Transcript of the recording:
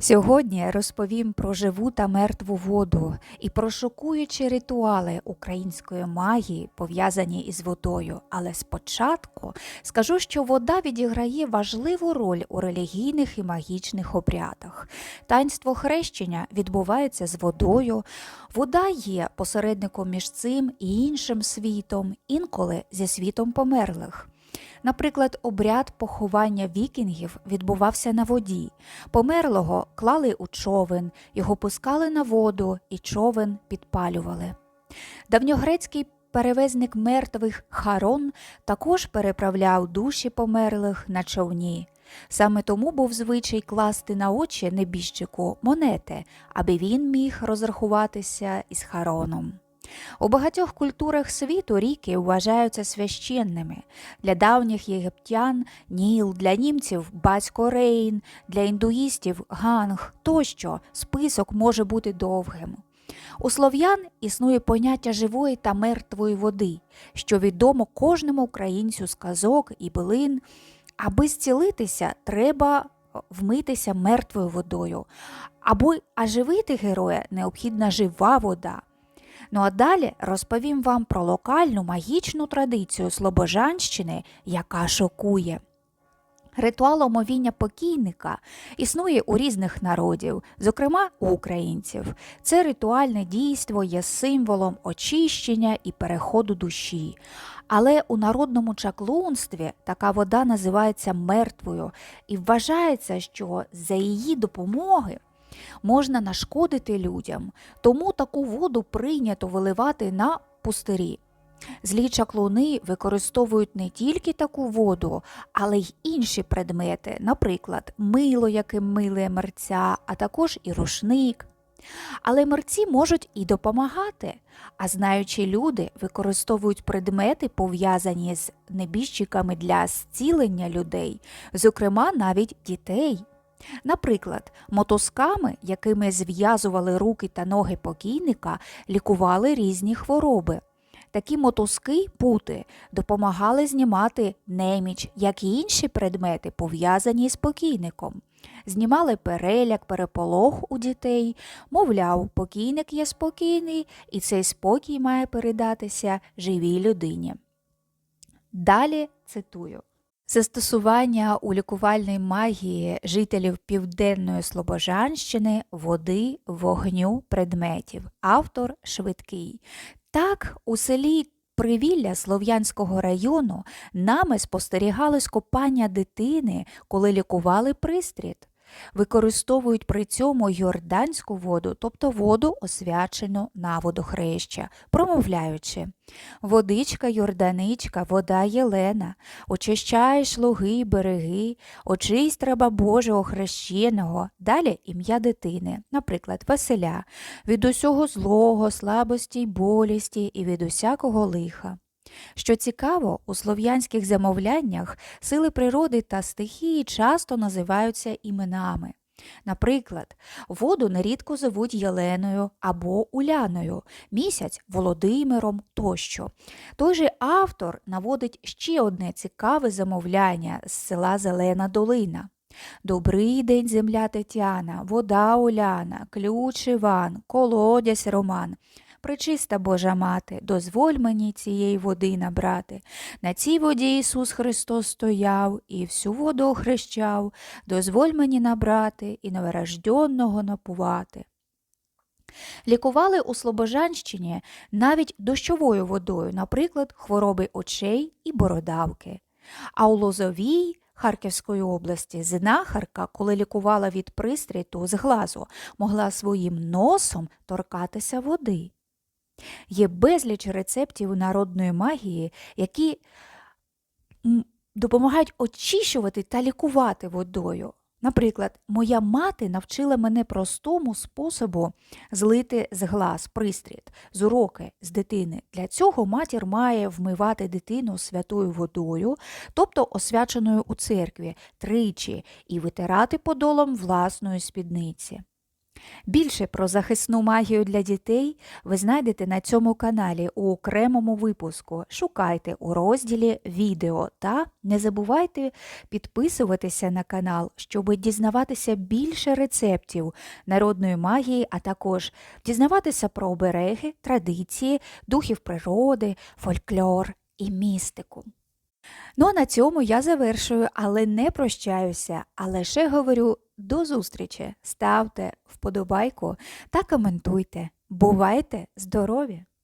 Сьогодні розповім про живу та мертву воду і про шокуючі ритуали української магії, пов'язані із водою. Але спочатку скажу, що вода відіграє важливу роль у релігійних і магічних обрядах. Таїнство хрещення відбувається з водою. Вода є посередником між цим і іншим світом, інколи зі світом померлих. Наприклад, обряд поховання вікінгів відбувався на воді. Померлого клали у човен, його пускали на воду і човен підпалювали. Давньогрецький перевезник мертвих Харон також переправляв душі померлих на човні. Саме тому був звичай класти на очі небіжчику монети, аби він міг розрахуватися із Хароном. У багатьох культурах світу ріки вважаються священними. Для давніх єгиптян Ніл, для німців батько Рейн, для індуїстів Ганг тощо список може бути довгим. У слов'ян існує поняття живої та мертвої води, що відомо кожному українцю з казок і билин. Аби зцілитися, треба вмитися мертвою водою. Або оживити героя необхідна жива вода. Ну а далі розповім вам про локальну магічну традицію Слобожанщини, яка шокує. Ритуал омовіння покійника існує у різних народів, зокрема у українців. Це ритуальне дійство є символом очищення і переходу душі. Але у народному чаклунстві така вода називається мертвою і вважається, що за її допомоги можна нашкодити людям, тому таку воду прийнято виливати на пустирі. Злі чаклуни використовують не тільки таку воду, але й інші предмети, наприклад, мило, яким милує мерця, а також і рушник. Але мерці можуть і допомагати, а знаючі люди використовують предмети, пов'язані з небіжчиками для зцілення людей, зокрема навіть дітей. Наприклад, мотузками, якими зв'язували руки та ноги покійника, лікували різні хвороби. Такі мотузки пути допомагали знімати неміч, як і інші предмети, пов'язані з покійником. Знімали переляк, переполох у дітей, мовляв, покійник є спокійний, і цей спокій має передатися живій людині. Далі цитую. Застосування у лікувальній магії жителів Південної Слобожанщини, води, вогню, предметів. Автор швидкий. Так, у селі Привілля Слов'янського району нами спостерігали скопання дитини, коли лікували пристріт. Використовують при цьому йорданську воду, тобто воду, освячену на водохреща, промовляючи Водичка, Йорданичка, вода Єлена, очищає шлуги й береги, очисть треба Божого хрещеного, далі ім'я дитини, наприклад, Василя, від усього злого, слабості й болісті і від усякого лиха. Що цікаво, у слов'янських замовляннях сили природи та стихії часто називаються іменами. Наприклад, воду нерідко зовуть Єленою або Уляною, місяць Володимиром тощо. Той же автор наводить ще одне цікаве замовляння з села Зелена Долина. Добрий день, земля Тетяна, вода Уляна, ключ Іван, колодязь Роман. Пречиста Божа мати, дозволь мені цієї води набрати. На цій воді Ісус Христос стояв і всю воду охрещав, дозволь мені набрати і новорожденного напувати. Лікували у Слобожанщині навіть дощовою водою, наприклад, хвороби очей і бородавки. А у Лозовій Харківської області знахарка, коли лікувала від пристріту з глазу, могла своїм носом торкатися води. Є безліч рецептів народної магії, які допомагають очищувати та лікувати водою. Наприклад, моя мати навчила мене простому способу злити з глаз пристріт, з уроки з дитини. Для цього матір має вмивати дитину святою водою, тобто освяченою у церкві, тричі, і витирати подолом власної спідниці. Більше про захисну магію для дітей ви знайдете на цьому каналі у окремому випуску. Шукайте у розділі відео та не забувайте підписуватися на канал, щоб дізнаватися більше рецептів народної магії, а також дізнаватися про обереги, традиції, духів природи, фольклор і містику. Ну а на цьому я завершую, але не прощаюся, а лише говорю до зустрічі. Ставте вподобайку та коментуйте. Бувайте здорові!